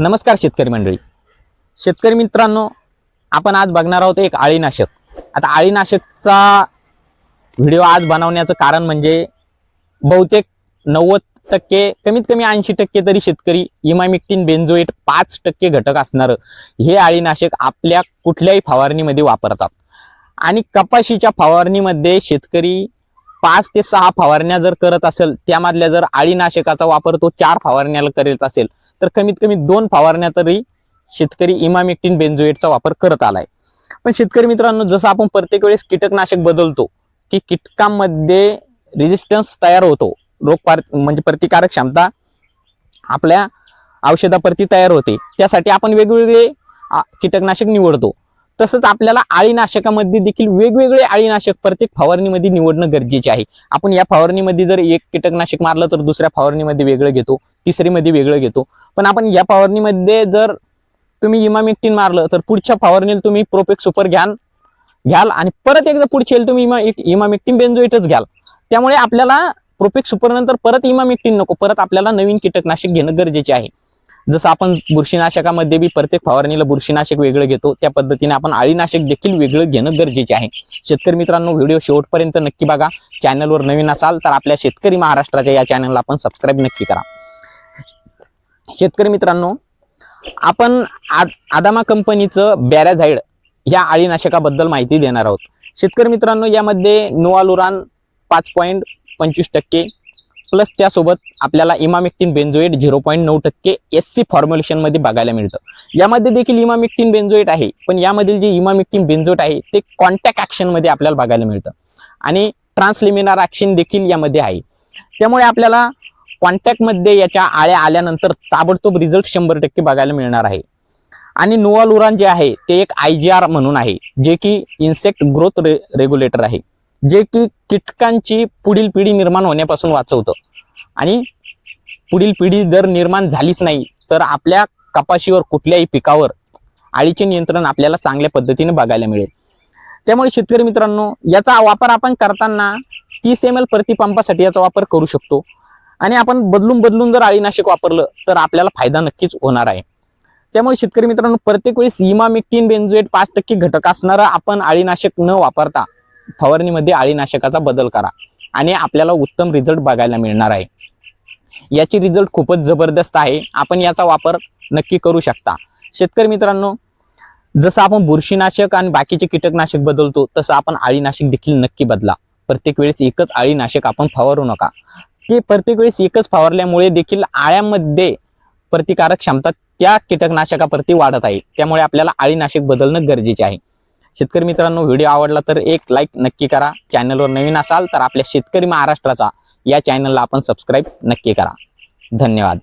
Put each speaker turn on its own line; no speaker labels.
नमस्कार शेतकरी मंडळी. शेतकरी मित्रांनो आपण आज बघणार आहोत एक आळीनाशक आता आळीनाशकचा व्हिडिओ आज बनवण्याचं कारण म्हणजे बहुतेक नव्वद टक्के कमीत कमी ऐंशी टक्के तरी शेतकरी इमामिक्टिन बेन्झोएट पाच टक्के घटक असणारं हे आळीनाशक आपल्या कुठल्याही फवारणीमध्ये वापरतात. आणि कपाशीच्या फवारणीमध्ये शेतकरी पाच ते सहा फवारण्या जर करत असेल त्यामधल्या जर आळीनाशकाचा वापर तो चार फवारण्याला करीत असेल तर कमीत कमी दोन फवारण्या तरी शेतकरी इमामिक्टिन बेन्झोएटचा वापर करत आलाय. पण शेतकरी मित्रांनो जसं आपण प्रत्येक वेळेस कीटकनाशक बदलतो की कीटकांमध्ये रेजिस्टन्स तयार होतो. रोग म्हणजे प्रतिकारक क्षमता आपल्या औषधाप्रती तयार होते. त्यासाठी आपण वेगवेगळे कीटकनाशक निवडतो. तसंच आपल्याला आळीनाशकामध्ये देखील वेगवेगळे आळीनाशक प्रत्येक फवारणीमध्ये निवडणं गरजेचे आहे. आपण या फवारणीमध्ये जर एक कीटकनाशक मारलं तर दुसऱ्या फवारणीमध्ये वेगळं घेतो तिसरीमध्ये वेगळं घेतो. पण आपण या फवारणीमध्ये जर तुम्ही इमामेक्टिन मारलं तर पुढच्या फवारणीला तुम्ही प्रोपेक सुपर घ्याल घ्याल आणि परत एकदा पुढच्या येईल तुम्ही इमा इमामेक्टिन बेन्झोइटच घ्याल. त्यामुळे आपल्याला प्रोपेक सुपर नंतर परत इमामेक्टिन नको परत आपल्याला नवीन कीटकनाशक घेणं गरजेचे आहे. जसं आपण बुरशीनाशकामध्ये बी प्रत्येक फवारणीला बुरशीनाशक वेगळं घेतो त्या पद्धतीने आपण आळीनाशक देखील वेगळं घेणं गरजेचे आहे. शेतकरी मित्रांनो व्हिडिओ शेवटपर्यंत नक्की बघा. चॅनलवर नवीन असाल तर आपल्या शेतकरी महाराष्ट्राच्या या चॅनलला आपण सबस्क्राईब नक्की करा. शेतकरी मित्रांनो आपण आद- आदामा कंपनीचं बॅराझाईड या आळीनाशकाबद्दल माहिती देणार आहोत. शेतकरी मित्रांनो यामध्ये नोआलुरान पाच पॉईंट पंचवीस टक्के प्लस त्यासोबत आपल्याला इमामिक्टिन बेन्झोएट झिरो पॉईंट नऊ टक्के एस सी फॉर्म्युलेशनमध्ये बघायला मिळतं. यामध्ये देखील इमामिक्टिन बेन्झोएट आहे पण यामधील जे इमामिक्टिन बेन्झोएट आहे ते कॉन्टॅक्ट ॲक्शनमध्ये आपल्याला बघायला मिळतं. आणि ट्रान्सलिमिनार ॲक्शन देखील यामध्ये आहे. त्यामुळे आपल्याला कॉन्टॅक्टमध्ये याच्या आळ्या आल्यानंतर ताबडतोब रिझल्ट शंभर टक्के बघायला मिळणार आहे. आणि नोवालुरान जे आहे ते एक आय जी आर म्हणून आहे जे की इन्सेक्ट ग्रोथ रे रेग्युलेटर आहे. जे की कीटकांची पुढील पिढी निर्माण होण्यापासून वाचवतं. आणि पुढील पिढी जर निर्माण झालीच नाही तर आपल्या कपाशीवर कुठल्याही पिकावर आळीचे नियंत्रण आपल्याला चांगल्या पद्धतीने बघायला मिळेल. त्यामुळे शेतकरी मित्रांनो याचा वापर आपण करताना तीस एम एल प्रतिपंपासाठी याचा वापर करू शकतो. आणि आपण बदलून बदलून जर आळीनाशक वापरलं तर आपल्याला फायदा नक्कीच होणार आहे. त्यामुळे शेतकरी मित्रांनो प्रत्येक वेळेस इमामिक्टिन बेन्झोएट पाच टक्के घटक असणारा आपण आळीनाशक न वापरता फवारणीमध्ये आळीनाशकाचा बदल करा आणि आपल्याला उत्तम रिझल्ट बघायला मिळणार आहे. याची रिझल्ट खूपच जबरदस्त आहे. आपण याचा वापर नक्की करू शकता. शेतकरी मित्रांनो जसं आपण बुरशीनाशक आणि बाकीचे कीटकनाशक बदलतो तसं आपण आळीनाशक देखील नक्की बदला. प्रत्येक वेळेस एकच आळीनाशक आपण फवारू नका. ते प्रत्येक वेळेस एकच फवारल्यामुळे देखील आळ्यामध्ये प्रतिकारक क्षमता त्या कीटकनाशकाप्रती वाढत आहे. त्यामुळे आपल्याला आळीनाशक बदलणं गरजेचे आहे. शेतकरी मित्रांनो व्हिडिओ आवडला तर एक लाईक नक्की करा. चॅनलवर नवीन असाल तर आपल्या शेतकरी महाराष्ट्राचा या चॅनलला आपण सबस्क्राईब नक्की करा. धन्यवाद.